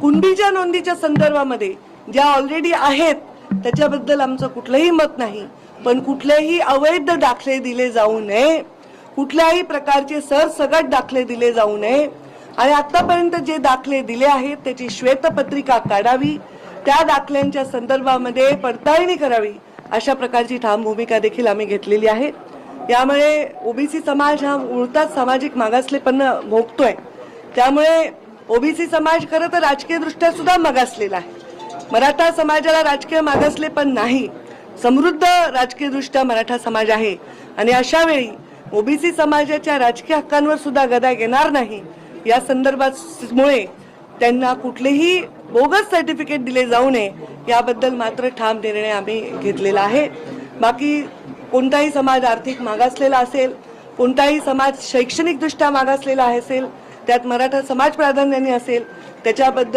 कुणबीच्या नोंदीच्या संदर्भामध्ये ज्या ऑलरेडी आहेत त्याच्याबद्दल आमचं कुठलंही मत नाही. पण कुठलेही अवैध दाखले दिले जाऊ नये. कुठल्याही प्रकारचे सरसगट दाखले दिले जाऊ नये. आणि आतापर्यंत जे दाखले दिले आहेत त्याची श्वेतपत्रिका काढावी. त्या दाखल्यांच्या संदर्भामध्ये पडताळणी करावी. अशा प्रकारची ठाम भूमिका देखील आम्ही घेतलेली आहे. यामुळे ओबीसी समाज हा उलटाच सामाजिक मागासलेपण भोगतोय. त्यामुळे ओबीसी समाज खरं तर राजकीय दृष्ट्या सुद्धा मागासलेला आहे. मराठा समाजाला राजकीय मागासले पण नाही. समृद्ध राजकीय दृष्ट्या मराठा समाज आहे. आणि अशा वेळी ओबीसी समाजाच्या राजकीय हक्कांवर सुद्धा गदा येणार नाही. या संदर्भात मुळे त्यांना कुठलेही बोगस सर्टिफिकेट दिले जाऊ नये याबद्दल मात्र ठाम निर्णय आम्ही घेतलेला आहे. बाकी कोणताही समाज आर्थिक मागासलेला असेल कोणताही समाज शैक्षणिकदृष्ट्या मागासलेला असेल त्यात मराठा समाज प्राधान्याने असेल त्याच्याबद्दल